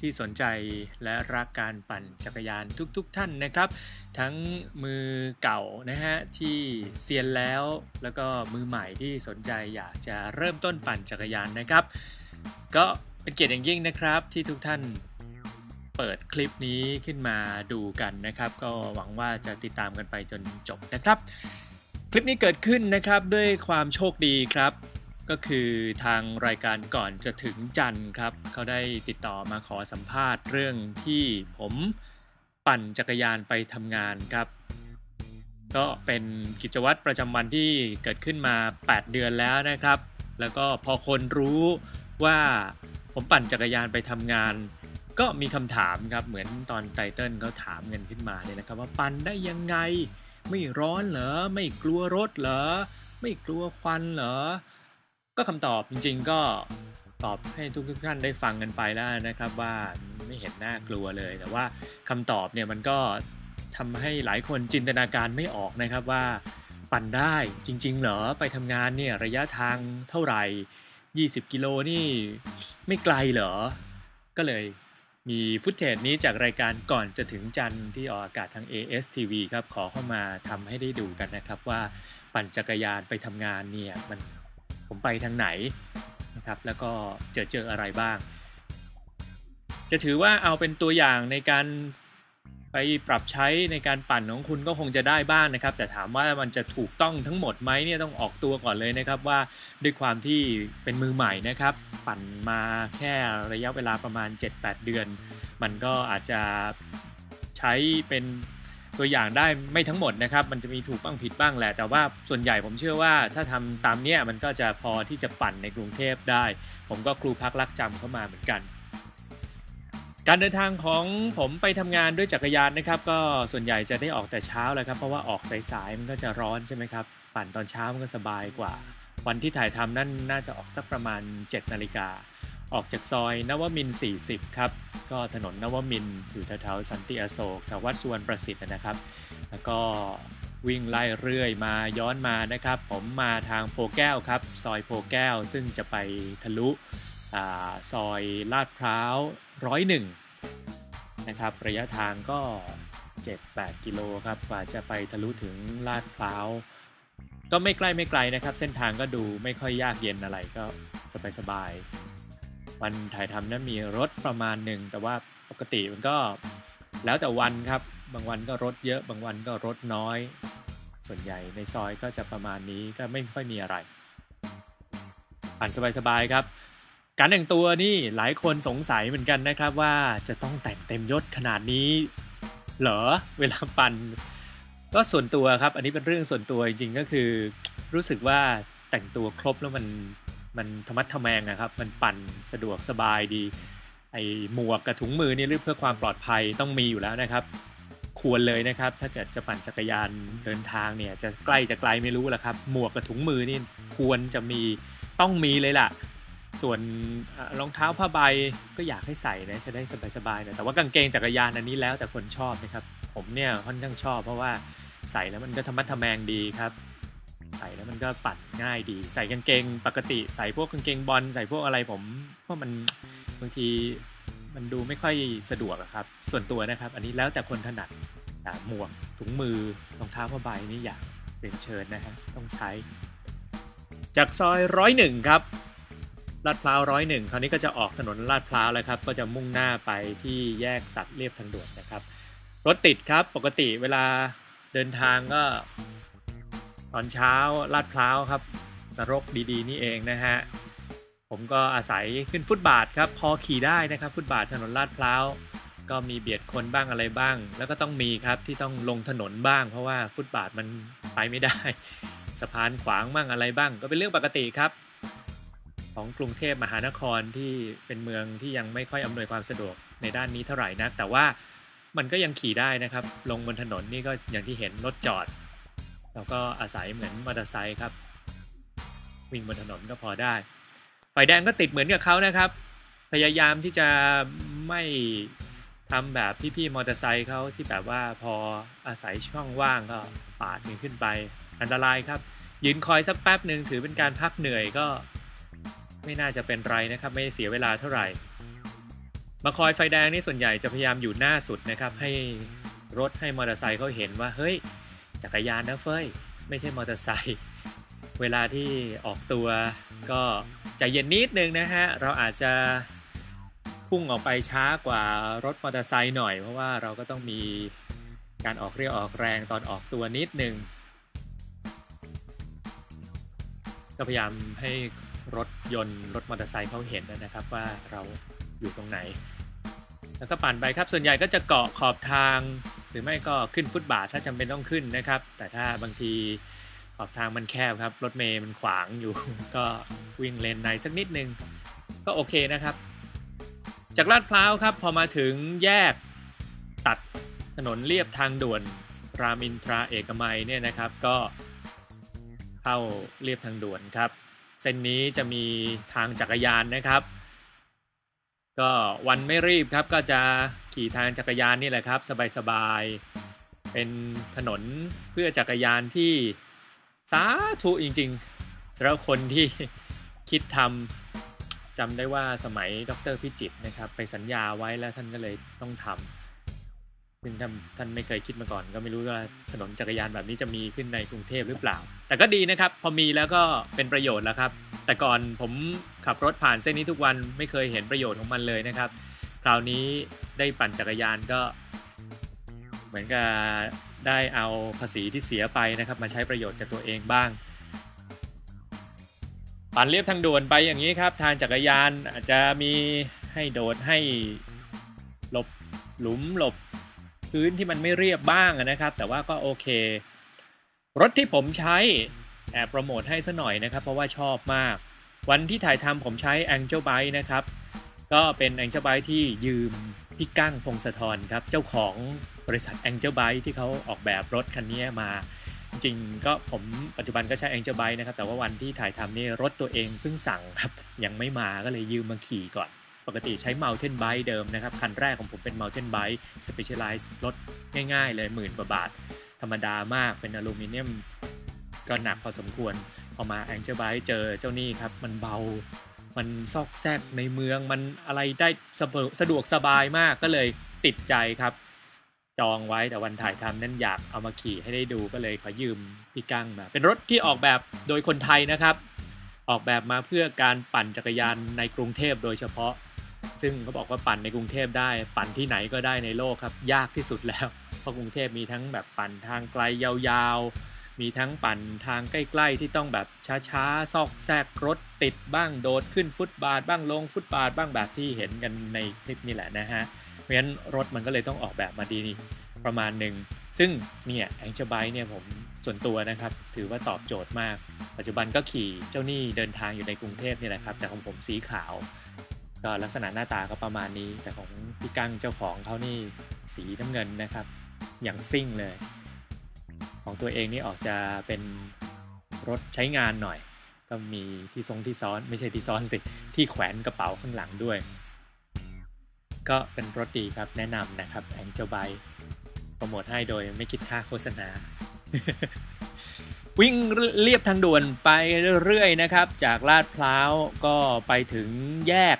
ที่สนใจและรักการปั่นจักรยานทุกๆทท่านนะครับ ทั้งมือเก่านะฮะที่เซียนแล้ว แล้วก็มือใหม่ที่สนใจอยากจะเริ่มต้นปั่นจักรยานนะครับ ก็เป็นเกียรติอย่างยิ่งนะครับที่ทุกท่านเปิดคลิปนี้ขึ้นมาดูกันนะครับ ก็หวังว่าจะติดตามกันไปจนจบนะครับ คลิปนี้เกิดขึ้นนะครับด้วยความโชคดีครับ ก็คือทางรายการก่อนจะถึงจันทร์ครับ เขาได้ติดต่อมาขอสัมภาษณ์เรื่องที่ผมปั่นจักรยานไปทำงานครับ ก็เป็นกิจวัตรประจำวันที่เกิดขึ้นมา 8 เดือนแล้วนะครับ แล้วก็พอคนรู้ว่าผมปั่นจักรยานไปทำงาน ก็มีคำถามครับ เหมือนตอนไตเติ้ลเขาถามเงินขึ้นมาเนี่ยนะครับ ว่าปั่นได้ยังไง ไม่ร้อนเหรอ ไม่กลัวรถเหรอ ไม่กลัวควันเหรอ ก็คำตอบจริง ๆ ก็ตอบให้ทุกท่านได้ฟังกันไปแล้วนะครับ ว่าไม่เห็นน่ากลัวเลย แต่ว่าคำตอบเนี่ยมันก็ทำให้หลายคนจินตนาการไม่ออกนะครับว่าปั่นได้จริง ๆ เหรอไปทำงานเนี่ยระยะทางเท่าไหร่ 20 กิโลนี่ไม่ไกลเหรอ ก็เลยมีฟุตเทจนี้จากรายการก่อนจะถึงจันทร์ที่ออกอากาศทาง ASTV ครับ ขอเข้ามาทำให้ได้ดูกันนะครับว่าปั่นจักรยานไปทำงานเนี่ยมัน ผมไปทางไหนนะครับแล้วก็เจอเจออะไรบ้าง จะถือว่าเอาเป็นตัวอย่างในการไปปรับใช้ในการปั่นของคุณก็คงจะได้บ้างนะครับ แต่ถามว่ามันจะถูกต้องทั้งหมดไหมเนี่ยต้องออกตัวก่อนเลยนะครับว่าด้วยความที่เป็นมือใหม่นะครับ ปั่นมาแค่ระยะเวลาประมาณ 7-8 เดือน มันก็อาจจะใช้เป็น ตัวอย่างได้ไม่ทั้งหมดนะครับ มันจะมีถูกบ้างผิดบ้างแหละ แต่ว่าส่วนใหญ่ผมเชื่อว่าถ้าทำตามเนี้ยมันก็จะพอที่จะปั่นในกรุงเทพได้ ผมก็ครูพักรักจำเข้ามาเหมือนกัน การเดินทางของผมไปทำงานด้วยจักรยานนะครับ ก็ส่วนใหญ่จะได้ออกแต่เช้าแหละครับเพราะว่าออกสายๆมันก็จะร้อนใช่ไหมครับปั่นตอนเช้ามันก็สบายกว่า วันที่ถ่ายทำนั่นน่าจะออกสักประมาณ7นาฬิกา ออกจากซอยนวมิน 40 ครับ ก็ถนนนวมินทร์อยู่แถวๆสันติอโศกแถววัดสุวรรณประสิทธิ์นะครับ แล้วก็วิ่งไล่เรื่อยมาย้อนมานะครับ ผมมาทางโพแก้วครับ ซอยโพแก้วซึ่งจะไปทะลุอซอยลาดพร้าวร้อยหนึ่งนะครับ ระยะทางก็ 7-8 กิโลครับกว่าจะไปทะลุถึงลาดพร้าวก็ไม่ใกล้ไม่ไกลนะครับ เส้นทางก็ดูไม่ค่อยยากเย็นอะไรก็สบายๆ วันถ่ายทำนั้นมีรถประมาณหนึ่ง แต่ว่าปกติมันก็แล้วแต่วันครับ บางวันก็รถเยอะ บางวันก็รถน้อย ส่วนใหญ่ในซอยก็จะประมาณนี้ก็ไม่ค่อยมีอะไรปั่นสบายๆครับ การแต่งตัวนี่หลายคนสงสัยเหมือนกันนะครับว่าจะต้องแต่งเต็มยศขนาดนี้ เหรอเวลาปั่นก็ส่วนตัวครับ อันนี้เป็นเรื่องส่วนตัวจริงๆก็คือ รู้สึกว่าแต่งตัวครบแล้วมัน มันธรรมัดทแมงนะครับ มันปั่นสะดวกสบายดี ไอหมวกกับถุงมือนี่เพื่อความปลอดภัยต้องมีอยู่แล้วนะครับ ควรเลยนะครับ ถ้าเกิดจะปั่นจักรยานเดินทางเนี่ยจะใกล้จะไกลไม่รู้แหละครับ หมวกกับถุงมือนี่ควรจะมีต้องมีเลยล่ะ ส่วนรองเท้าผ้าใบก็อยากให้ใส่นะจะได้สบายๆนะแต่ว่ากางเกงจักรยานอันนี้แล้วแต่คนชอบนะครับ ผมเนี่ยค่อนข้างชอบเพราะว่าใส่แล้วมันก็ธรรมะทแมงดีครับ ใส่แล้วมันก็ปั่นง่ายดี ใส่กางเกงปกติ ใส่พวกกางเกงบอลใส่พวกอะไรผมว่ามันบางทีมันดูไม่ค่อยสะดวกครับ ส่วนตัวนะครับ อันนี้แล้วแต่คนถนัดหมวกถุงมือรองเท้าผ้าใบนี่อยากเป็นเชิญนะฮะต้องใช้ จากซอยร้อยหนึ่งครับลาดพร้าวร้อยหนึ่งคราวนี้ก็จะออกถนนลาดพร้าวแล้วครับ ก็จะมุ่งหน้าไปที่แยกตัดเรียบทางด่วนนะครับ รถติดครับปกติเวลาเดินทางก็ อนเช้าลาดพร้าวครับนรกดีๆ นี่เองนะฮะ ผมก็อาศัยขึ้นฟุตบาทครับ พอขี่ได้นะครับ ฟุตบาทถนนลาดพร้าวก็มีเบียดคนบ้างอะไรบ้าง แล้วก็ต้องมีครับที่ต้องลงถนนบ้าง เพราะว่าฟุตบาทมันไปไม่ได้ สะพานขวางบ้างอะไรบ้าง ก็เป็นเรื่องปกติครับ ของกรุงเทพมหานครที่เป็นเมืองที่ยังไม่ค่อยอำนวยความสะดวกในด้านนี้เท่าไหร่นะแต่ว่ามันก็ยังขี่ได้นะครับ ลงบนถนนนี่ก็อย่างที่เห็นรถจอด เราก็อาศัยเหมือนมอเตอร์ไซค์ครับ วิ่งบนถนนก็พอได้ ไฟแดงก็ติดเหมือนกับเขานะครับ พยายามที่จะไม่ทำแบบพี่ๆมอเตอร์ไซค์เขาที่แบบว่าพออาศัยช่องว่างก็ปาดมือขึ้นไป อันตรายครับ ยืนคอยสักแป๊บหนึ่งถือเป็นการพักเหนื่อยก็ ไม่น่าจะเป็นไรนะครับ ไม่เสียเวลาเท่าไหร่มาคอยไฟแดงนี่ส่วนใหญ่จะพยายามอยู่หน้าสุดนะครับ ให้รถให้มอเตอร์ไซค์เขาเห็นว่าเฮ้ย จักรยานนะเฟ้ย ไม่ใช่มอเตอร์ไซค์เวลาที่ออกตัวก็ใจเย็นนิดนึงนะฮะ เราอาจจะพุ่งออกไปช้ากว่ารถมอเตอร์ไซค์หน่อย เพราะว่าเราก็ต้องมีการออกเรียวออกแรงตอนออกตัวนิดนึง ก็พยายามให้รถยนต์รถมอเตอร์ไซค์เขาเห็นนะครับว่าเราอยู่ตรงไหน แล้วก็ปั่นไปครับ ส่วนใหญ่ก็จะเกาะขอบทาง หรือไม่ก็ขึ้นฟุตบาทถ้าจำเป็นต้องขึ้นนะครับ แต่ถ้าบางทีขอบทางมันแคบครับ รถเมย์มันขวางอยู่ ก็วิ่งเลนในสักนิดนึง ก็โอเคนะครับ จากลาดพร้าวครับ พอมาถึงแยกตัดถนนเลียบทางด่วนรามอินทราเอกมัยเนี่ยนะครับ ก็เข้าเรียบทางด่วนครับ เส้นนี้จะมีทางจักรยานนะครับ ก็วันไม่รีบครับก็จะขี่ทางจักรยานนี่แหละครับ สบายๆ เป็นถนนเพื่อจักรยานที่สาธุจริงๆสำหรับคนที่คิดทำจำได้ว่าสมัยดรพิจิตรนะครับ ไปสัญญาไว้แล้วท่านก็เลยต้องทำ ซึ่งท่านท่านไม่เคยคิดมาก่อน ก็ไม่รู้ว่าถนนจักรยานแบบนี้จะมีขึ้นในกรุงเทพหรือเปล่า แต่ก็ดีนะครับ พอมีแล้วก็เป็นประโยชน์แล้วครับ แต่ก่อนผมขับรถผ่านเส้นนี้ทุกวันไม่เคยเห็นประโยชน์ของมันเลยนะครับ คราวนี้ได้ปั่นจักรยานก็ เหมือนกับได้เอาภาษีที่เสียไปนะครับ มาใช้ประโยชน์กับตัวเองบ้างปั่นเรียบทางด่วนไปอย่างนี้ครับ ทางจักรยานอาจจะมีให้โดดให้หลบหลุมหลบ พื้นที่มันไม่เรียบบ้างนะครับ แต่ว่าก็โอเค รถที่ผมใช้แอบโปรโมทให้ซะหน่อยนะครับ เพราะว่าชอบมาก วันที่ถ่ายทำผมใช้ Angel Byte นะครับ ก็เป็น Angel Byte ที่ยืมพี่กั้งพงศธรครับ เจ้าของบริษัท Angel Byte ที่เขาออกแบบรถคันนี้มา จริงก็ผมปัจจุบันก็ใช้ Angel Byte นะครับ แต่ว่าวันที่ถ่ายทำนี่รถตัวเองเพิ่งสั่งครับ ยังไม่มาก็เลยยืมมาขี่ก่อน ปกติใช้ Mountain Bike เดิมนะครับ คันแรกของผมเป็น Mountain Bike Specialized รถง่ายๆ เลยหมื่นกว่าบาท ธรรมดามากเป็นอลูมิเนียมก็หนักพอสมควรพอมา Angel Bike เจอเจ้านี่ครับ มันเบา มันซอกแซกในเมืองมันอะไรได้สะดวกสบายมากก็เลยติดใจครับ จองไว้แต่วันถ่ายทำนั้นอยากเอามาขี่ให้ได้ดูก็เลยขอยืมพี่กั้งมาเป็นรถที่ออกแบบโดยคนไทยนะครับ ออกแบบมาเพื่อการปั่นจักรยานในกรุงเทพโดยเฉพาะ ซึ่งเขาบอกว่าปั่นในกรุงเทพได้ ปั่นที่ไหนก็ได้ในโลกครับ ยากที่สุดแล้ว เพราะกรุงเทพมีทั้งแบบปั่นทางไกลยาวๆ มีทั้งปั่นทางใกล้ๆ ที่ต้องแบบช้าๆ ซอกแซกรถติดบ้างโดดขึ้นฟุตบาท บ้างลงฟุตบาทบ้างแบบที่เห็นกันในคลิปนี่แหละนะฮะ เพราะฉะนั้นรถมันก็เลยต้องออกแบบมาดีประมาณหนึ่ง ซึ่งเนี่ยแองเจ b ไบเนี่ยผม ส่วนตัวนะครับ ถือว่าตอบโจทย์มาก ปัจจุบันก็ขี่เจ้านี่เดินทางอยู่ในกรุงเทพนี่แหละครับ แต่ของผมสีขาว ก็ลักษณะหน้าตาก็ประมาณนี้ แต่ของพี่กั้งเจ้าของเขานี่สีน้ำเงินนะครับ อย่างซิ่งเลย ของตัวเองนี่ออกจะเป็นรถใช้งานหน่อย ก็มีที่ทรงที่ซ้อนไม่ใช่ที่ซ้อนสิที่แขวนกระเป๋าข้างหลังด้วย ก็เป็นรถดีครับแนะนำนะครับแองเจ b ไบโปรโมทให้โดยไม่คิดค่าโฆษณา วิ่งเรียบทางด่วนไปเรื่อยๆนะครับ จากลาดพร้าวก็ไปถึงแยก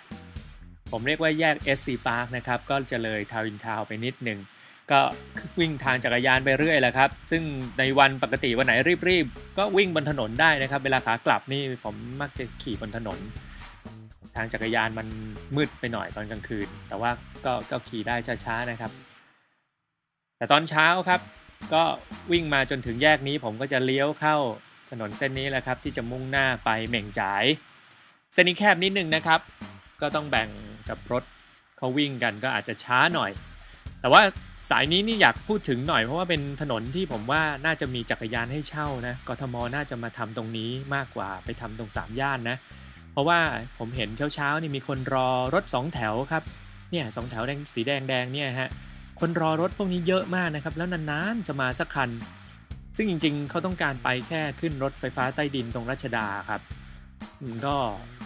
ผมเรียกว่าแยก SC Park นะครับ ก็จะเลยทาวินทาวไปนิดหนึ่งก็วิ่งทางจักรยานไปเรื่อยแหละครับ ซึ่งในวันปกติวันไหนรีบๆ ก็วิ่งบนถนนได้นะครับ เวลาขากลับนี่ผมมักจะขี่บนถนน ทางจักรยานมันมืดไปหน่อยตอนกลางคืน แต่ว่าก็ก็ขี่ได้ช้าๆนะครับ แต่ตอนเช้าครับ ก็วิ่งมาจนถึงแยกนี้ผมก็จะเลี้ยวเข้าถนนเส้นนี้แหละครับที่จะมุ่งหน้าไปเหม่งจ่าย เส้นนี้แคบนิดนึงนะครับ ก็ต้องแบ่งกับรถเขาวิ่งกันก็อาจจะช้าหน่อย แต่ว่าสายนี้นี่อยากพูดถึงหน่อยเพราะว่าเป็นถนนที่ผมว่าน่าจะมีจักรยานให้เช่านะกทมน่าจะมาทำตรงนี้มากกว่าไปทำตรงสามย่านนะ เพราะว่าผมเห็นเช้าๆนี่มีคนรอรถสองแถวครับเนี่ยสองแถวแดงสีแดงแดงเนี่ยฮะ คนรอรถพวกนี้เยอะมากนะครับ แล้วนานๆจะมาสักคัน ซึ่งจริงๆ เขาต้องการไปแค่ขึ้นรถไฟฟ้าใต้ดินตรงรัชดาครับก็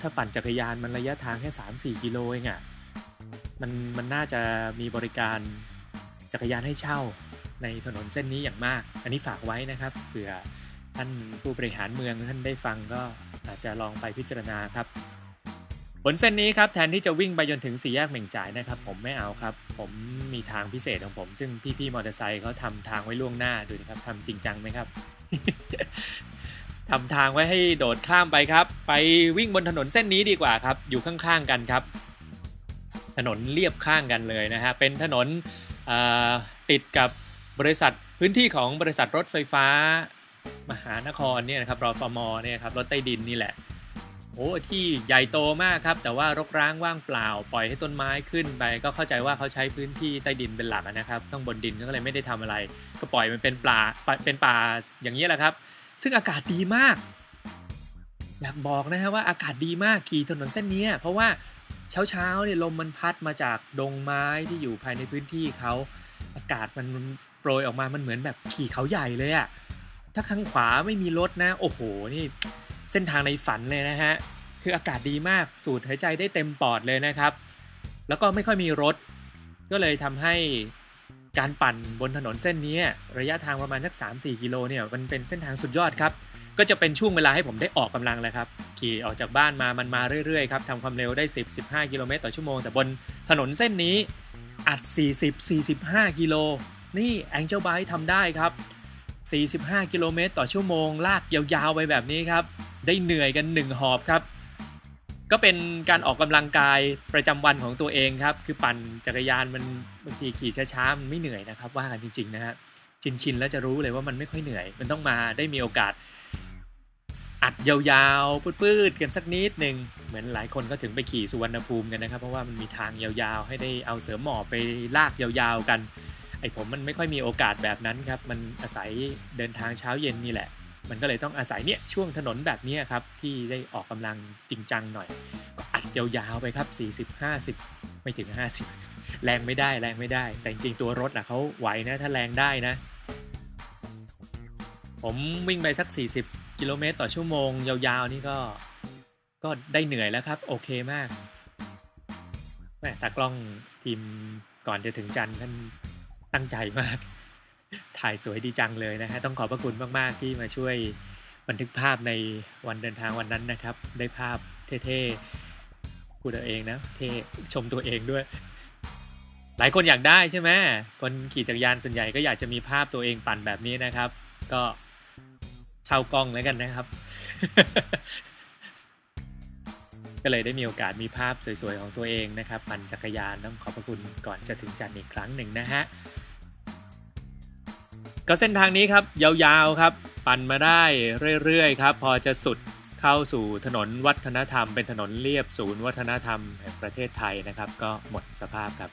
ถ้าปั่นจักรยานมันระยะทางแค่ 3-4 กิโลเองอะ่ะมันมันน่าจะมีบริการจักรยานให้เช่าในถนนเส้นนี้อย่างมาก อันนี้ฝากไว้นะครับเผื่อท่านผู้บริหารเมืองท่านได้ฟังก็อาจจะลองไปพิจารณาครับ บนเส้นนี้ครับแทนที่จะวิ่งไปจนถึงสี่แยกเหม่งจ่ายนะครับ ผมไม่เอาครับ ผมมีทางพิเศษของผม ซึ่งพี่ๆมอเตอร์ไซค์เขาทำทางไว้ล่วงหน้าดูนะครับทำจริงจังไหมครับทำทางไว้ให้โดดข้ามไปครับ ไปวิ่งบนถนนเส้นนี้ดีกว่าครับ อยู่ข้างๆกันครับ ถนนเรียบข้างกันเลยนะฮะเป็นถนนติดกับบริษัทพื้นที่ของบริษัทรถไฟฟ้า มหานครเนี่ยนะครับรฟมเนี่ยครับรถใต้ดินนี่แหละ โอ้ที่ใหญ่โตมากครับ แต่ว่ารกร้างว่างเปล่า ปล่อยให้ต้นไม้ขึ้นไป ก็เข้าใจว่าเขาใช้พื้นที่ใต้ดินเป็นหลักนะครับข้างบนดินก็เลยไม่ได้ทำอะไร ก็ปล่อยมันเป็นปลาเป็นป่าอย่างนี้แหละครับ ซึ่งอากาศดีมาก อยากบอกนะฮะว่าอากาศดีมากขี่ถนนเส้นนี้เพราะว่าเช้าเช้าเนี่ยลมมันพัดมาจากดงไม้ที่อยู่ภายในพื้นที่เขาอากาศมันโปรยออกมามันเหมือนแบบขี่เขาใหญ่เลยอะถ้าข้างขวาไม่มีรถนะ โอ้โหนี่ เส้นทางในฝันเลยนะฮะ คืออากาศดีมากสูดหายใจได้เต็มปอดเลยนะครับ แล้วก็ไม่ค่อยมีรถ ก็เลยทำให้การปั่นบนถนนเส้นนี้ ระยะทางประมาณสัก 3-4 กิโลเนี่ยมันเป็นเส้นทางสุดยอดครับ ก็จะเป็นช่วงเวลาให้ผมได้ออกกำลังเลยครับ ขี่ออกจากบ้านมามันมาเรื่อยๆครับทำความเร็วได้ 10-15 กิโลเมตรต่อชั่วโมง แต่บนถนนเส้นนี้อัด 40-45 กิโล นี่แองเจิลไบทำได้ครับ 45 กิโลเมตรต่อชั่วโมง ลากยาวๆไปแบบนี้ครับ ได้เหนื่อยกัน 1 หอบครับ ก็เป็นการออกกำลังกายประจำวันของตัวเองครับ คือปั่นจักรยานมันบางทีขี่ช้าๆมันไม่เหนื่อยนะครับว่ากันจริงๆนะฮะชินๆแล้วจะรู้เลยว่ามันไม่ค่อยเหนื่อย มันต้องมาได้มีโอกาสอัดยาวๆปื้ดๆกันสักนิดหนึ่งเหมือนหลายคนก็ถึงไปขี่สุวรรณภูมิกันนะครับ เพราะว่ามันมีทางยาวๆ ให้ได้เอาเสือหมอบไปลากยาวๆกัน ไอผมมันไม่ค่อยมีโอกาสแบบนั้นครับ มันอาศัยเดินทางเช้าเย็นนี่แหละ มันก็เลยต้องอาศัยเนี่ยช่วงถนนแบบนี้ครับ ที่ได้ออกกำลังจริงจังหน่อย ก็อัดยาวๆไปครับ 40 50 ไม่ถึง 50 แรงไม่ได้แรงไม่ได้ แต่จริงๆตัวรถอะเขาไหวนะถ้าแรงได้นะ ผมวิ่งไปสัก 40 กิโลเมตรต่อชั่วโมง ยาวๆนี่ก็ก็ได้เหนื่อยแล้วครับ โอเคมากแม่ตากล้องทีมก่อนจะถึงจันท่าน ตั้งใจมาก ถ่ายสวยดีจังเลยนะฮะต้องขอบพระคุณมากๆที่มาช่วยบันทึกภาพในวันเดินทางวันนั้นนะครับ ได้ภาพเท่ๆพูดเองนะเท่ชมตัวเองด้วย หลายคนอยากได้ใช่ไหมคนขี่จักรยานส่วนใหญ่ก็อยากจะมีภาพตัวเองปั่นแบบนี้นะครับ ก็เช่ากล้องแล้วกันนะครับก็เลยได้มีโอกาสมีภาพสวยๆ ของตัวเองนะครับ ปั่นจักรยานต้องขอบพระคุณก่อนจะถึงจันทร์อีกครั้งหนึ่งนะฮะ ก็เส้นทางนี้ครับยาวๆครับ ปั่นมาได้เรื่อยๆครับ พอจะสุดเข้าสู่ถนนวัฒนธรรม เป็นถนนเลียบศูนย์วัฒนธรรมแห่งประเทศไทยนะครับ ก็หมดสภาพครับ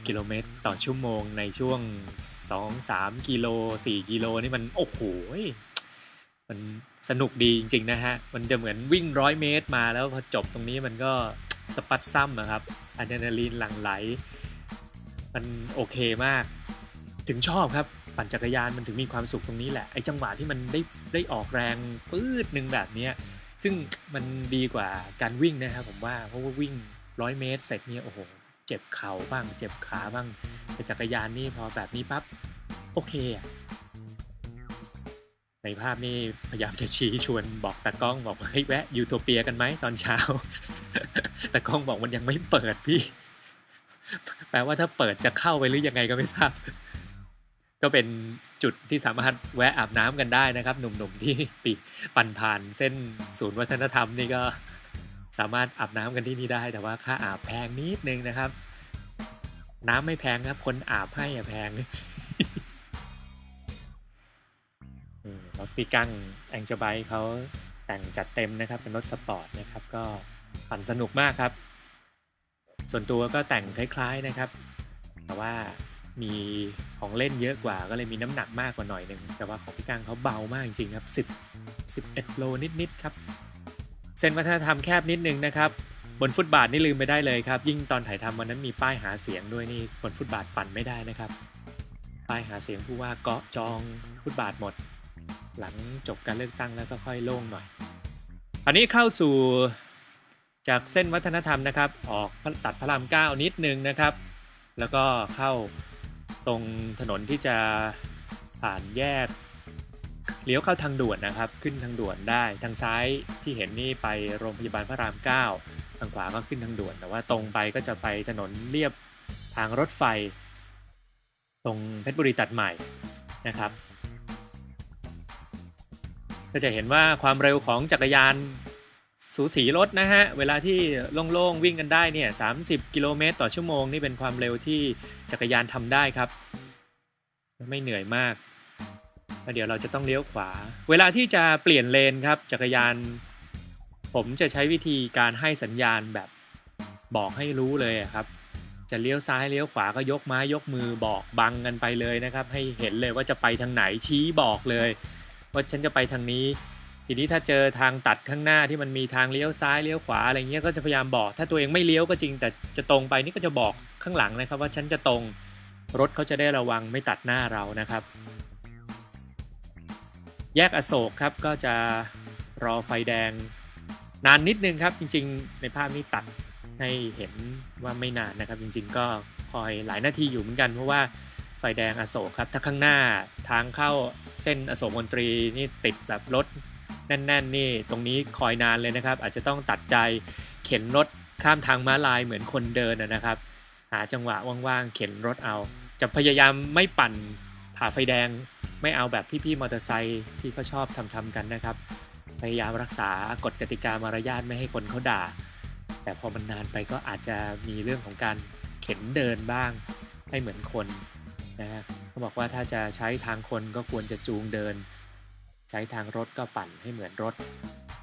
40 กิโลเมตรต่อชั่วโมงในช่วง 2-3 กิโล 4 กิโลนี่มันโอ้โหมันสนุกดีจริง ๆ นะฮะ มันจะเหมือนวิ่งร้อยเมตรมาแล้วพอจบตรงนี้มันก็สปัดซ้ำนะครับอะดรีนาลีนหลั่งไหล มันโอเคมาก ถึงชอบครับ ปั่นจักรยานมันถึงมีความสุขตรงนี้แหละไอ้จังหวะที่มันได้ได้ออกแรงปื้ดหนึ่งแบบนี้ซึ่งมันดีกว่าการวิ่งนะครับผมว่าเพราะว่าวิ่งร้อยเมตรเสร็จเนี่ยโอ้โหเจ็บเข่าบ้าง เจ็บขาบ้างแต่จักรยานนี่พอแบบนี้ปั๊บโอเคอะในภาพนี้พยายามจะชี้ชวนบอกตากล้องบอกให้แวะยูโทเปียกันไหมตอนเช้าตากล้องบอกมันยังไม่เปิดพี่ แปลว่าถ้าเปิดจะเข้าไปหรือยังไงก็ไม่ทราบ ก็เป็นจุดที่สามารถแวะอาบน้ำกันได้นะครับ หนุ่มๆที่ปีปั่นผ่านเส้นศูนย์วัฒนธรรมนี่ก็สามารถอาบน้ำกันที่นี่ได้ แต่ว่าค่าอาบแพงนิดนึงนะครับ น้ำไม่แพงครับ คนอาบให้อะแพงรถปีกังแองเจไบเขาแต่งจัดเต็มนะครับ เป็นรถสปอร์ตนะครับ ก็ปั่นสนุกมากครับ ส่วนตัวก็แต่งคล้าย ๆนะครับ แต่ว่า มีของเล่นเยอะกว่าก็เลยมีน้ำหนักมากกว่าหน่อยหนึ่งแต่ว่าของพี่กังเขาเบามากจริงครับ 10 11โลนิดๆครับเส้นวัฒนธรรมแคบนิดนึงนะครับบนฟุตบาทนี่ลืมไปได้เลยครับ ยิ่งตอนถ่ายทำวันนั้นมีป้ายหาเสียงด้วยนี่บนฟุตบาทปั่นไม่ได้นะครับ ป้ายหาเสียงผู้ว่าเกาะจองฟุตบาทหมด หลังจบการเลือกตั้งแล้วก็ค่อยโล่งหน่อยอันนี้เข้าสู่จากเส้นวัฒนธรรมนะครับ ออกตัดพระรามเก้านิดนึงนะครับ แล้วก็เข้า ตรงถนนที่จะผ่านแยกเลี้ยวเข้าทางด่วนนะครับ ขึ้นทางด่วนได้ทางซ้ายที่เห็นนี่ไปโรงพยาบาลพระราม 9 ทางขวาก็ขึ้นทางด่วน แต่ว่าตรงไปก็จะไปถนนเลียบทางรถไฟ ตรงเพชรบุรีตัดใหม่นะครับ ก็จะเห็นว่าความเร็วของจักรยาน สูสีรถนะฮะ เวลาที่โล่งๆวิ่งกันได้เนี่ย 30 กิโลเมตรต่อชั่วโมง นี่เป็นความเร็วที่จักรยานทำได้ครับ ไม่เหนื่อยมากแล้วเดี๋ยวเราจะต้องเลี้ยวขวา เวลาที่จะเปลี่ยนเลนครับ จักรยาน ผมจะใช้วิธีการให้สัญญาณแบบบอกให้รู้เลยครับ จะเลี้ยวซ้ายเลี้ยวขวาก็ยกไม้ยกมือบอกบังกันไปเลยนะครับ ให้เห็นเลยว่าจะไปทางไหนชี้บอกเลย ว่าฉันจะไปทางนี้ ทีนี้ถ้าเจอทางตัดข้างหน้าที่มันมีทางเลี้ยวซ้ายเลี้ยวขวาอะไรเงี้ยก็จะพยายามบอก ถ้าตัวเองไม่เลี้ยวก็จริง แต่จะตรงไปนี่ก็จะบอกข้างหลังนะครับ ว่าฉันจะตรงรถเขาจะได้ระวังไม่ตัดหน้าเรานะครับ แยกอโศกครับก็จะรอไฟแดง นานนิดนึงครับจริง ๆ ในภาพนี้ตัดให้เห็นว่าไม่นานนะครับ จริง ๆ ก็คอยหลายนาทีอยู่เหมือนกันเพราะว่าไฟแดงอโศกครับถ้าข้างหน้าทางเข้าเส้นอโศกมนตรีนี่ติดแบบรถ แน่นๆนี่ตรงนี้คอยนานเลยนะครับ อาจจะต้องตัดใจเข็นรถข้ามทางม้าลายเหมือนคนเดินนะครับ หาจังหวะว่างๆเข็นรถเอา จะพยายามไม่ปั่นผ่าไฟแดงไม่เอาแบบพี่ๆมอเตอร์ไซค์ที่เขาชอบทำๆกันนะครับ พยายามรักษากฎกติกามารยาทไม่ให้คนเขาด่า แต่พอมันนานไปก็อาจจะมีเรื่องของการเข็นเดินบ้างให้เหมือนคนนะฮะเขาบอกว่าถ้าจะใช้ทางคนก็ควรจะจูงเดิน ใช้ทางรถก็ปั่นให้เหมือนรถ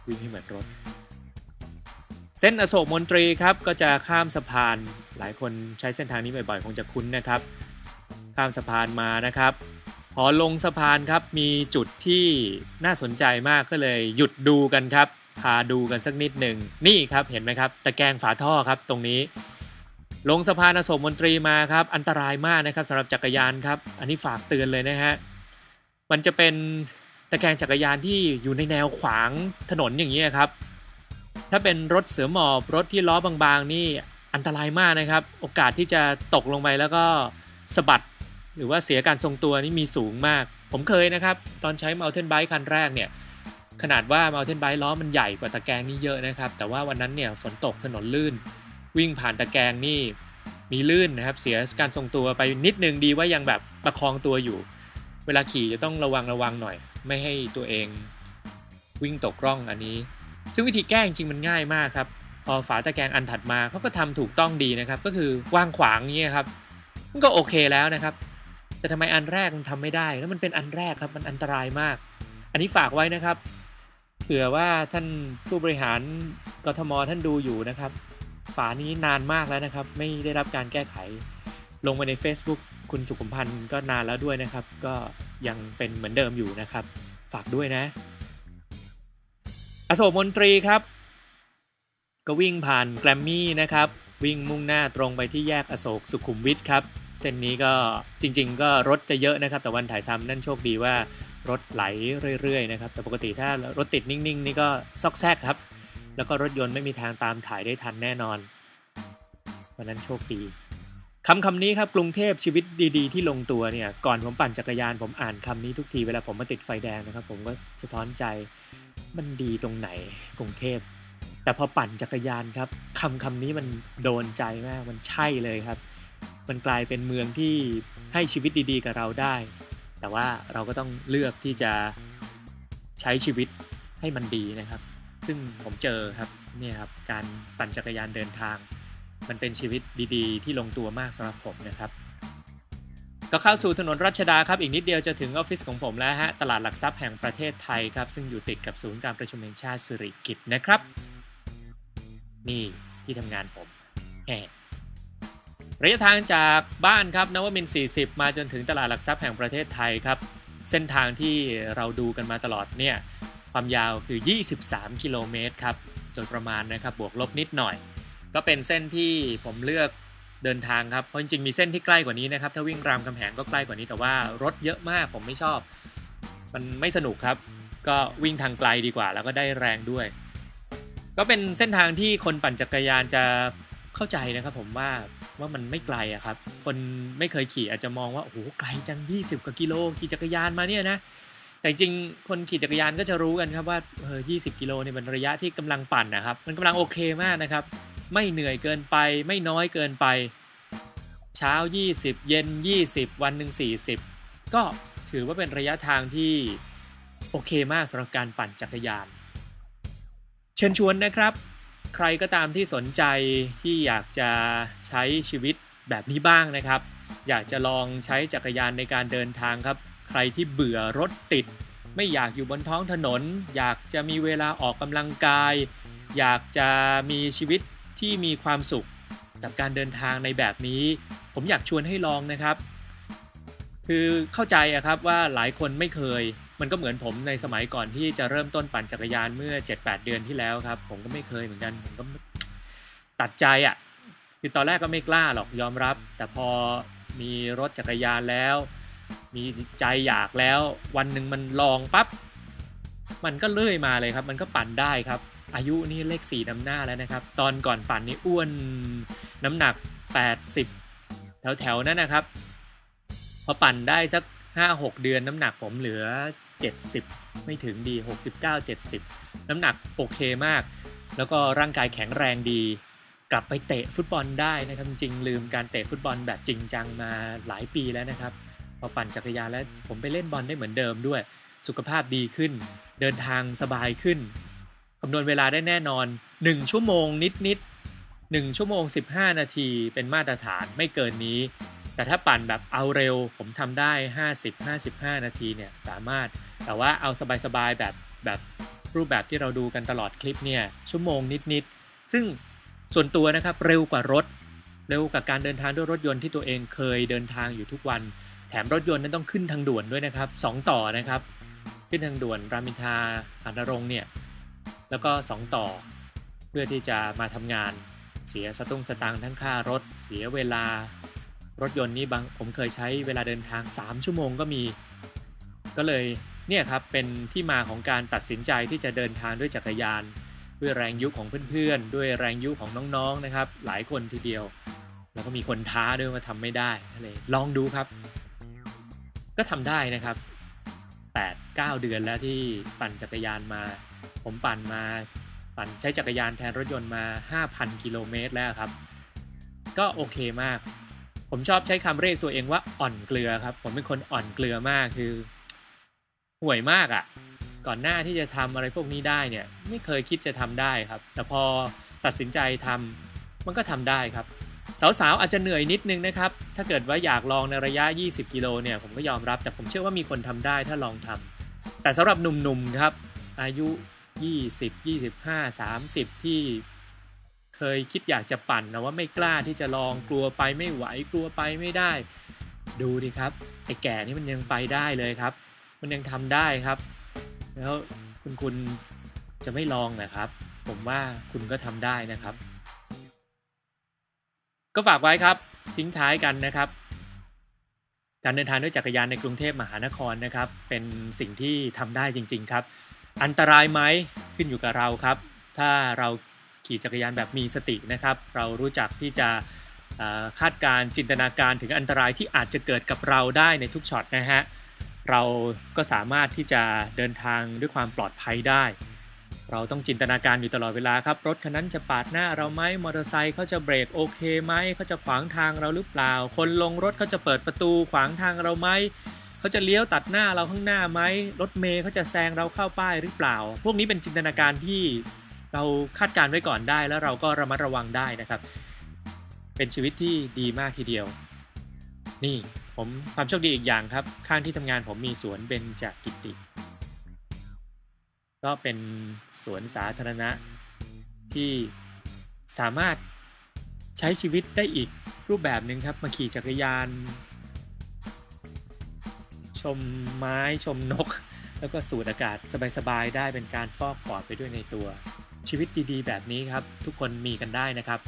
วิ่งให้เหมือนรถ เส้นอโศกมนตรีครับก็จะข้ามสะพาน หลายคนใช้เส้นทางนี้บ่อยๆ คงจะคุ้นนะครับ ข้ามสะพานมานะครับ พอลงสะพานครับมีจุดที่น่าสนใจมากก็เลยหยุดดูกันครับ พาดูกันสักนิดหนึ่งนี่ครับเห็นไหมครับตะแกรงฝาท่อครับตรงนี้ลงสะพานอโศกมนตรีมาครับ อันตรายมากนะครับสำหรับจักรยานครับ อันนี้ฝากเตือนเลยนะฮะ มันจะเป็น ตะแกรงจักรยานที่อยู่ในแนวขวางถนนอย่างนี้ครับ ถ้าเป็นรถเสือหมอบรถที่ล้อบางๆนี่อันตรายมากนะครับ โอกาสที่จะตกลงไปแล้วก็สะบัด หรือว่าเสียการทรงตัวนี่มีสูงมาก ผมเคยนะครับ ตอนใช้ Mountain Bike คันแรกเนี่ย ขนาดว่า Mountain Bike ล้อมันใหญ่กว่าตะแกรงนี่เยอะนะครับ แต่ว่าวันนั้นเนี่ยฝนตกถนนลื่น วิ่งผ่านตะแกรงนี่มีลื่นนะครับ เสียการทรงตัวไปนิดนึงดีว่ายังแบบประคองตัวอยู่ เวลาขี่จะต้องระวังระวังหน่อย ไม่ให้ตัวเองวิ่งตกร่องอันนี้ ซึ่งวิธีแก้จริงมันง่ายมากครับ พอฝาตะแกรงอันถัดมาเขาก็ทำถูกต้องดีนะครับ ก็คือวางขวางอย่างเงี้ยครับ มันก็โอเคแล้วนะครับ แต่ทำไมอันแรกมันทำไม่ได้ แล้วมันเป็นอันแรกครับ มันอันตรายมาก อันนี้ฝากไว้นะครับ เผื่อว่าท่านผู้บริหารกทมท่านดูอยู่นะครับ ฝานี้นานมากแล้วนะครับ ไม่ได้รับการแก้ไข ลงมาใน Facebook คุณสุขุมพันธ์ก็นานแล้วด้วยนะครับ ก็ ยังเป็นเหมือนเดิมอยู่นะครับ ฝากด้วยนะอโศกมนตรีครับ ก็วิ่งผ่านแกรมมี่นะครับ วิ่งมุ่งหน้าตรงไปที่แยกอโศกสุขุมวิทครับ เส้นนี้ก็จริง ๆ ก็รถจะเยอะนะครับ แต่วันถ่ายทำนั่นโชคดีว่ารถไหลเรื่อยๆนะครับ แต่ปกติถ้ารถติดนิ่งๆ นี่ก็ซอกแซกครับ แล้วก็รถยนต์ไม่มีทางตามถ่ายได้ทันแน่นอนวันนั้นโชคดี คำคำนี้ครับกรุงเทพชีวิตดีๆ ที่ลงตัวเนี่ยก่อนผมปั่นจักรยานผมอ่านคำนี้ทุกทีเวลาผมมาติดไฟแดงนะครับ ผมก็สะท้อนใจมันดีตรงไหนกรุงเทพ แต่พอปั่นจักรยานครับคำคำนี้มันโดนใจมากมันใช่เลยครับ มันกลายเป็นเมืองที่ให้ชีวิตดีๆ กับเราได้ แต่ว่าเราก็ต้องเลือกที่จะใช้ชีวิตให้มันดีนะครับ ซึ่งผมเจอครับเนี่ยครับการปั่นจักรยานเดินทาง มันเป็นชีวิตดีๆ ที่ลงตัวมากสำหรับผมนะครับก็เข้าสู่ถนนรัชดาครับอีกนิดเดียวจะถึงออฟฟิศของผมแล้วฮะตลาดหลักทรัพย์แห่งประเทศไทยครับ ซึ่งอยู่ติดกับศูนย์การประชุมแห่งชาติสิริกิตนะครับ นี่ที่ทำงานผมแหมระยะทางจากบ้านครับนวมินทร์40 มาจนถึงตลาดหลักทรัพย์แห่งประเทศไทยครับ เส้นทางที่เราดูกันมาตลอดเนี่ยความยาวคือ 23 กิโลเมตรครับโดยประมาณนะครับบวกลบนิดหน่อย ก็เป็นเส้นที่ผมเลือกเดินทางครับ เพราะจริงๆมีเส้นที่ใกล้กว่านี้นะครับ ถ้าวิ่งรามคำแหงก็ใกล้กว่านี้ แต่ว่ารถเยอะมากผมไม่ชอบ มันไม่สนุกครับ ก็วิ่งทางไกลดีกว่า แล้วก็ได้แรงด้วย ก็เป็นเส้นทางที่คนปั่นจักรยานจะเข้าใจนะครับ ผมว่าว่ามันไม่ไกลอะครับ คนไม่เคยขี่อาจจะมองว่าโอ้โหไกลจัง 20กว่ากิโลขี่จักรยานมาเนี่ยนะแต่จริงคนขี่จักรยานก็จะรู้กันครับว่าเออ20 กิโลเนี่ยเป็นระยะที่กำลังปั่นนะครับ มันกำลังโอเคมากนะครับ ไม่เหนื่อยเกินไป ไม่น้อยเกินไป เช้า 20 เย็น 20 วันหนึ่ง40 ก็ถือว่าเป็นระยะทางที่โอเคมากสำหรับการปั่นจักรยาน เชิญชวนนะครับ ใครก็ตามที่สนใจที่อยากจะใช้ชีวิตแบบนี้บ้างนะครับ อยากจะลองใช้จักรยานในการเดินทางครับ ใครที่เบื่อรถติด ไม่อยากอยู่บนท้องถนน อยากจะมีเวลาออกกำลังกาย อยากจะมีชีวิต ที่มีความสุขกับการเดินทางในแบบนี้ ผมอยากชวนให้ลองนะครับ คือเข้าใจอะครับว่าหลายคนไม่เคย มันก็เหมือนผมในสมัยก่อนที่จะเริ่มต้นปั่นจักรยานเมื่อ 7-8 เดือนที่แล้วครับ ผมก็ไม่เคยเหมือนกันผมก็ตัดใจอะคือตอนแรกก็ไม่กล้าหรอกยอมรับ แต่พอมีรถจักรยานแล้ว มีใจอยากแล้ว วันหนึ่งมันลองปับ๊บมันก็เลื่อยมาเลยครับ มันก็ปั่นได้ครับ อายุนี่เลขสี่นำหน้าแล้วนะครับ ตอนก่อนปั่นนี่อ้วนน้ำหนัก 80 แถวแถวๆนั้นนะครับ พอปั่นได้สัก 5-6 เดือนน้ำหนักผมเหลือ 70 ไม่ถึงดี 69-70 น้ำหนักโอเคมาก แล้วก็ร่างกายแข็งแรงดี กลับไปเตะฟุตบอลได้นะครับจริงลืมการเตะฟุตบอลแบบจริงจังมาหลายปีแล้วนะครับ พอปั่นจักรยานแล้วผมไปเล่นบอลได้เหมือนเดิมด้วย สุขภาพดีขึ้น เดินทางสบายขึ้น คำนวณเวลาได้แน่นอน 1 ชั่วโมงนิดๆ1ชั่วโมง 15 นาที เป็นมาตรฐานไม่เกินนี้ แต่ถ้าปั่นแบบเอาเร็ว ผมทำได้ 50-55 นาทีเนี่ยสามารถ แต่ว่าเอาสบายๆแบบแบบรูปแบบที่เราดูกันตลอดคลิปเนี่ยชั่วโมงนิดๆซึ่งส่วนตัวนะครับเร็วกว่ารถ เร็วกับการเดินทางด้วยรถยนต์ที่ตัวเองเคยเดินทางอยู่ทุกวัน แถมรถยนต์นั้นต้องขึ้นทางด่วนด้วยนะครับสองต่อนะครับ ขึ้นทางด่วนรามอินทราอานรงเนี่ย แล้วก็ 2 ต่อ เพื่อที่จะมาทำงาน เสียสตุ้งสตางค์ทั้งค่ารถ เสียเวลา รถยนต์นี้บางผมเคยใช้เวลาเดินทาง 3 ชั่วโมงก็มี ก็เลยเนี่ยครับเป็นที่มาของการตัดสินใจที่จะเดินทางด้วยจักรยาน ด้วยแรงยุของเพื่อนๆ ด้วยแรงยุของน้องๆนะครับ หลายคนทีเดียว แล้วก็มีคนท้าด้วยว่าทำไม่ได้ก็เลยลองดูครับ ก็ทำได้นะครับ8-9 เดือนแล้วที่ปั่นจักรยานมา ผมปั่นมาปั่นใช้จักรยานแทนรถยนต์มา 5,000 กิโลเมตรแล้วครับ ก็โอเคมาก ผมชอบใช้คำเรียกตัวเองว่าอ่อนเกลือครับ ผมเป็นคนอ่อนเกลือมากคือห่วยมากอะ่ะ ก่อนหน้าที่จะทำอะไรพวกนี้ได้เนี่ย ไม่เคยคิดจะทำได้ครับ แต่พอตัดสินใจทำมันก็ทำได้ครับสาวๆอาจจะเหนื่อยนิดนึงนะครับ ถ้าเกิดว่าอยากลองในระยะ 20 กิโลเนี่ย ผมก็ยอมรับ แต่ผมเชื่อว่ามีคนทำได้ถ้าลองทำแต่สำหรับหนุ่มๆครับ อายุ 20 25 30 ที่เคยคิดอยากจะปั่นนะว่าไม่กล้าที่จะลองกลัวไปไม่ไหวกลัวไปไม่ได้ ดูดิครับไอ้แก่นี่มันยังไปได้เลยครับ มันยังทำได้ครับ แล้วคุณคุณจะไม่ลองนะครับ ผมว่าคุณก็ทำได้นะครับ ก็ฝากไว้ครับทิ้งท้ายกันนะครับ การเดินทางด้วยจักรยานในกรุงเทพมหานครนะครับ เป็นสิ่งที่ทำได้จริง ๆ ครับ อันตรายไหมขึ้นอยู่กับเราครับ ถ้าเราขี่จักรยานแบบมีสตินะครับ เรารู้จักที่จะคาดการจินตนาการถึงอันตรายที่อาจจะเกิดกับเราได้ในทุกช็อตนะฮะเราก็สามารถที่จะเดินทางด้วยความปลอดภัยได้ เราต้องจินตนาการอยู่ตลอดเวลาครับ รถคันนั้นจะปาดหน้าเราไหมมอเตอร์ไซค์เขาจะเบรกโอเคไหมเขาจะขวางทางเราหรือเปล่า คนลงรถเขาจะเปิดประตูขวางทางเราไหม เขาจะเลี้ยวตัดหน้าเราข้างหน้าไหมรถเมย์เขาจะแซงเราเข้าป้ายหรือเปล่า พวกนี้เป็นจินตนาการที่เราคาดการณ์ไว้ก่อนได้ แล้วเราก็ระมัดระวังได้นะครับ เป็นชีวิตที่ดีมากทีเดียว นี่ผมความโชคดีอีกอย่างครับ ข้างที่ทำงานผมมีสวนเบญจกิติ ก็เป็นสวนสาธารณะที่สามารถใช้ชีวิตได้อีกรูปแบบหนึ่งครับ มาขี่จักรยาน ชมไม้ชมนก แล้วก็สูดอากาศสบายๆได้เป็นการฟอกปอดไปด้วยในตัว ชีวิตดีๆ แบบนี้ครับ ทุกคนมีกันได้นะครับ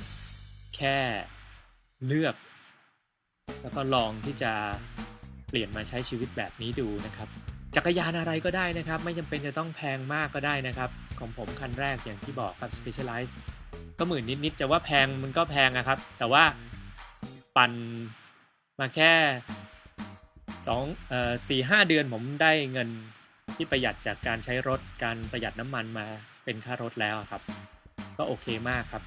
แค่เลือก แล้วก็ลองที่จะเปลี่ยนมาใช้ชีวิตแบบนี้ดูนะครับ จักรยานอะไรก็ได้นะครับ ไม่จำเป็นจะต้องแพงมากก็ได้นะครับ ของผมคันแรกอย่างที่บอกครับ Specialized ก็หมื่นนิดๆจะว่าแพงมันก็แพงนะครับ แต่ว่าปั่นมาแค่ สองเอ่อสี่ห้าเดือนผมได้เงินที่ประหยัดจากการใช้รถการประหยัดน้ำมันมาเป็นค่ารถแล้วครับ ก็โอเคมากครับ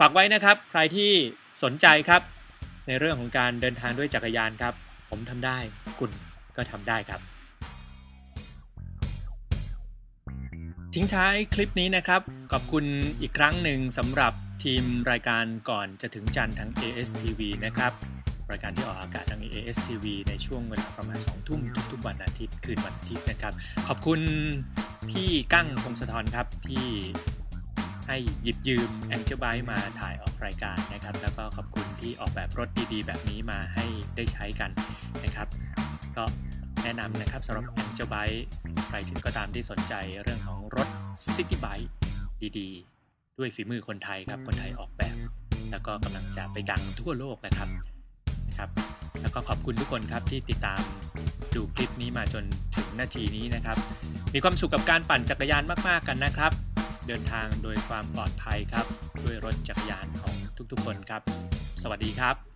ฝากไว้นะครับ ใครที่สนใจครับ ในเรื่องของการเดินทางด้วยจักรยานครับ ผมทำได้คุณก็ทำได้ครับ ทิ้งท้ายคลิปนี้นะครับ ขอบคุณอีกครั้งหนึ่งสำหรับทีมรายการก่อนจะถึงจันทร์ทั้ง ASTV นะครับ รายการที่ออกอากาศทาง ASTV ในช่วงเวลาประมาณ2ทุ่มทุกๆวันอาทิตย์คืนวันอาทิตย์นะครับ ขอบคุณพี่กั้งพงศธรครับที่ให้หยิบยืม a n g e l b i มาถ่ายออกรายการนะครับ แล้วก็ขอบคุณที่ออกแบบรถดีๆ แบบนี้มาให้ได้ใช้กันนะครับ ก็แนะนำนะครับสำหรับ a n g e l b i ใครที่ก็ตามที่สนใจเรื่องของรถ City Bike ดีๆ ด้วยฝีมือคนไทยครับ คนไทยออกแบบ แล้วก็กำลังจะไปดังทั่วโลกนะครับ นะครับ แล้วก็ขอบคุณทุกคนครับที่ติดตามดูคลิปนี้มาจนถึงนาทีนี้นะครับ มีความสุขกับการปั่นจักรยานมากๆกันนะครับ เดินทางโดยความปลอดภัยครับ ด้วยรถจักรยานของทุกๆคนครับ สวัสดีครับ